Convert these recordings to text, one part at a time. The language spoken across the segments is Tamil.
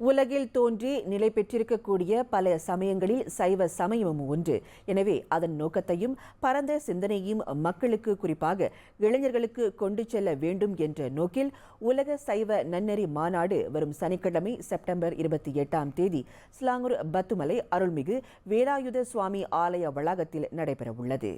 உலகில் தோன்றி நிலை பெற்றிருக்கக்கூடிய பல சமயங்களில் சைவ சமயமும் ஒன்று எனவே அதன் நோக்கத்தையும் பரந்த சிந்தனையும் மக்களுக்கு குறிப்பாக இளைஞர்களுக்கு கொண்டு செல்ல வேண்டும் என்ற நோக்கில் உலக சைவ நன்னெறி மாநாடு வரும் சனிக்கிழமை செப்டம்பர் இருபத்தி எட்டாம் தேதி ஸ்லாங்கூர் பத்துமலை அருள்மிகு வேலாயுத சுவாமி ஆலய வளாகத்தில் நடைபெறவுள்ளது.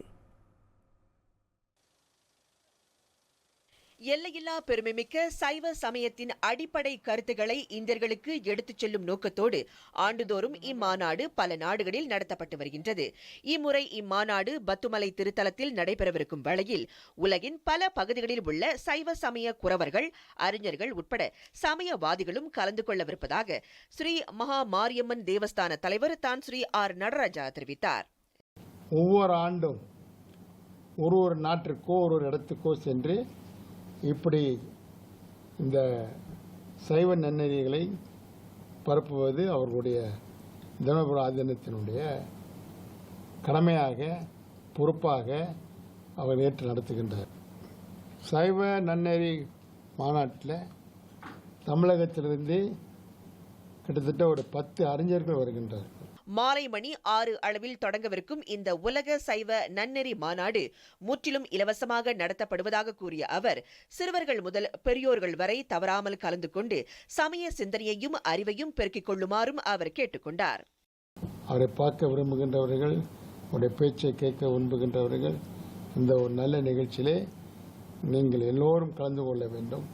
எல்லையில்லா பெருமைமிக்க சைவ சமயத்தின் அடிப்படை கருத்துக்களை இந்தியர்களுக்கு எடுத்துச் செல்லும் நோக்கத்தோடு ஆண்டுதோறும் இம்மாநாடு பல நாடுகளில் நடத்தப்பட்டு வருகின்றது. இம்முறை இம்மாநாடு பத்துமலை திருத்தலத்தில் நடைபெறவிருக்கும் வேளையில் உலகின் பல பகுதிகளில் உள்ள சைவ சமய குறவர்கள் அறிஞர்கள் உட்பட சமயவாதிகளும் கலந்து கொள்ளவிருப்பதாக ஸ்ரீ மகா மாரியம்மன் தேவஸ்தான தலைவர் தான் ஸ்ரீ ஆர் நடராஜா தெரிவித்தார். ஒவ்வொரு ஆண்டும் ஒரு ஒரு நாட்டிற்கோ ஒரு ஒரு இடத்துக்கோ சென்று இப்படி இந்த சைவ நன்னெறிகளை பரப்புவது அவர்களுடைய தினபுர ஆதீனத்தினுடைய கடமையாக பொறுப்பாக அவர் ஏற்று நடத்துகின்றார். சைவ நன்னெறி மாநாட்டில் தமிழகத்திலிருந்து கிட்டத்தட்ட ஒரு பத்து அறிஞர்கள் வருகின்றனர் மாலை மணி ஆறு அளவில் தொடங்கவிருக்கும் இந்த உலக சைவ நன்னெறி மாநாடு முற்றிலும் இலவசமாக நடத்தப்படுவதாக கூறிய அவர் சிறுவர்கள் முதல் பெரியோர்கள் வரை தவறாமல் கலந்து கொண்டு சமய சிந்தனையையும் அறிவையும் பெருக்கிக் கொள்ளுமாறும் அவர் கேட்டுக்கொண்டார் அவரை பார்க்க விரும்புகின்றவர்கள் உடைய பேச்சை கேட்க விரும்புகின்றவர்கள் இந்த ஒரு நல்ல நிகழ்ச்சியிலே நீங்கள் எல்லோரும் கலந்து கொள்ள வேண்டும்.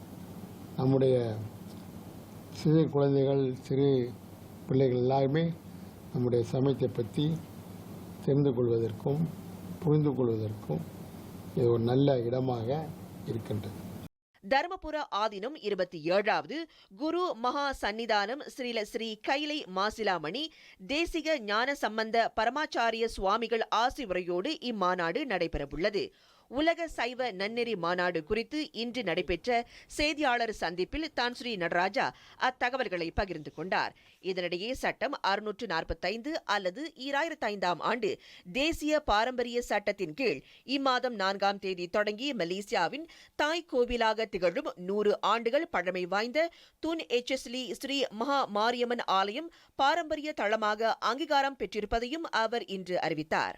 நம்முடைய சிறு குழந்தைகள் சிறு பிள்ளைகள் எல்லாருமே நம்முடைய சமயத்தை பற்றி தெரிந்து கொள்வதற்கும் புரிந்து கொள்வதற்கும் இது ஒரு நல்ல இடமாக இருக்கின்றது. தர்மபுர ஆதீனம் இருபத்தி ஏழாவது குரு மகா சந்நிதானம் ஸ்ரீல ஸ்ரீ கைலை மாசிலாமணி தேசிக ஞான சம்பந்த பரமாச்சாரிய சுவாமிகள் ஆசி உரையோடு இம்மாநாடு நடைபெறவுள்ளது. உலக சைவ நன்னெறி மாநாடு குறித்து இன்று நடைபெற்ற செய்தியாளர் சந்திப்பில் தான் ஸ்ரீ நடராஜா அத்தகவல்களை பகிர்ந்து கொண்டார். இதனிடையே சட்டம் அறுநூற்று நாற்பத்தைந்து அல்லது ஈராயிரத்து ஐந்தாம் ஆண்டு தேசிய பாரம்பரிய சட்டத்தின் கீழ் இம்மாதம் நான்காம் தேதி தொடங்கி மலேசியாவின் தாய் கோவிலாக திகழும் நூறு ஆண்டுகள் பழமை வாய்ந்த துன் எச்எஸ்லி ஸ்ரீ மகா மாரியம்மன் ஆலயம் பாரம்பரிய தளமாக அங்கீகாரம் பெற்றிருப்பதையும் அவர் இன்று அறிவித்தார்.